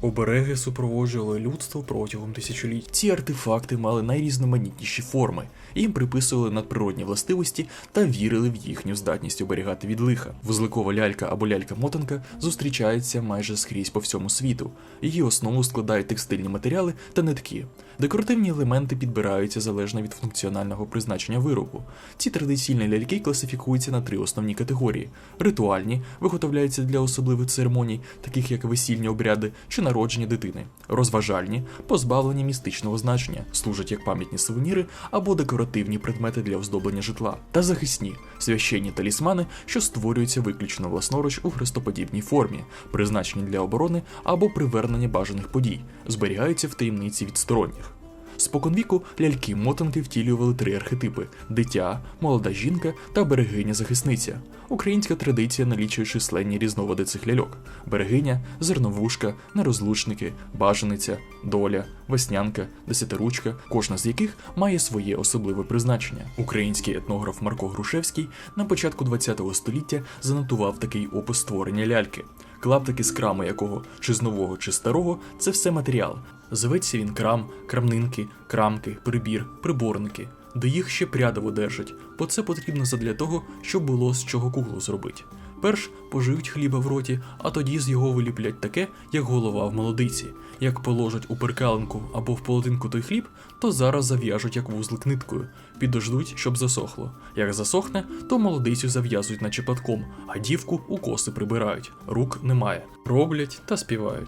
Обереги супроводжували людство протягом тисячоліть. Ці артефакти мали найрізноманітніші форми, їм приписували надприродні властивості та вірили в їхню здатність оберігати від лиха. Вузликова лялька або лялька-мотанка зустрічається майже скрізь по всьому світу. Її основу складають текстильні матеріали та нитки. Декоративні елементи підбираються залежно від функціонального призначення виробу. Ці традиційні ляльки класифікуються на три основні категорії: ритуальні, виготовляються для особливих церемоній, таких як весільні обряди чи народження дитини, розважальні, позбавлені містичного значення, служать як пам'ятні сувеніри або декоративні предмети для оздоблення житла, та захисні, священні талісмани, що створюються виключно власноруч у хрестоподібній формі, призначені для оборони або привернення бажаних подій, зберігаються в таємниці від сторонніх. Споконвіку ляльки-мотанки втілювали три архетипи: дитя, молода жінка та берегиня-захисниця. Українська традиція налічує численні різновиди цих ляльок: берегиня, зерновушка, нерозлучники, бажаниця, доля, веснянка, десятиручка, кожна з яких має своє особливе призначення. Український етнограф Марко Грушевський на початку ХХ століття занотував такий опис створення ляльки. Клаптики з крами якого, чи з нового, чи старого, це все матеріал. Зветься він крам, крамнинки, крамки, прибір, приборники. До їх ще прядово держать, бо це потрібно задля того, щоб було з чого куглу зробити. Перш поживуть хліба в роті, а тоді з його виліплять таке, як голова в молодиці. Як положать у перкалинку або в полотинку той хліб, то зараз зав'яжуть як вузлик ниткою, підождуть, щоб засохло. Як засохне, то молодицю зав'язують наче платком, а дівку у коси прибирають. Рук немає. Роблять та співають.